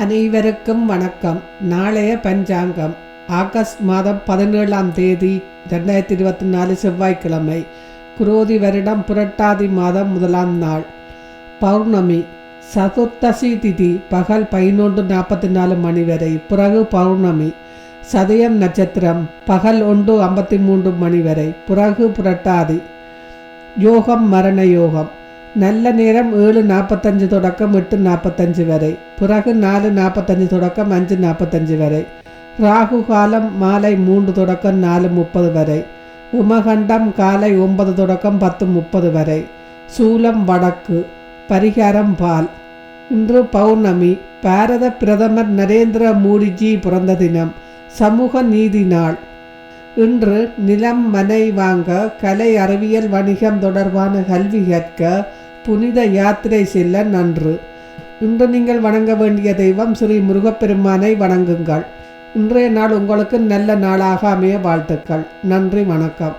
அனைவருக்கும் வணக்கம். நாளைய பஞ்சாங்கம். ஆகஸ்ட் மாதம் பதினேழாம் தேதி ரெண்டாயிரத்தி இருபத்தி நாலு செவ்வாய்க்கிழமை குரோதி வருடம் புரட்டாதி மாதம் முதலாம் நாள். பௌர்ணமி சதுர்த்தசி திதி பகல் பதினொன்று நாற்பத்தி நாலு மணி வரை. பிறகு பௌர்ணமி சதயம் நட்சத்திரம் பகல் ஒன்று ஐம்பத்தி மூன்று மணி வரை. பிறகு புரட்டாதி. யோகம் மரண யோகம். நல்ல நேரம் ஏழு நாற்பத்தஞ்சு தொடக்கம் எட்டு நாற்பத்தஞ்சு வரை. பிறகு நாலு நாற்பத்தஞ்சு தொடக்கம் அஞ்சு நாற்பத்தஞ்சு வரை. ராகு காலம் மாலை மூன்று தொடக்கம் நாலு முப்பது வரை. உமகண்டம் காலை ஒன்பது தொடக்கம் பத்து முப்பது வரை. சூலம் வடக்கு. பரிகாரம் பால். இன்று பௌர்ணமி. பாரத பிரதமர் நரேந்திர மோடிஜி பிறந்த தினம். சமூக நீதி நாள். இன்று நிலம் மனை வாங்க கலை அறிவியல் வணிகம் தொடர்பான கல்வி கற்க புனித யாத்திரை செல்ல நன்று. இன்று நீங்கள் வணங்க வேண்டிய தெய்வம் ஸ்ரீ முருகப்பெருமானை வணங்குங்கள். இன்றைய நாள் உங்களுக்கு நல்ல நாளாக அமைய வாழ்த்துக்கள். நன்றி வணக்கம்.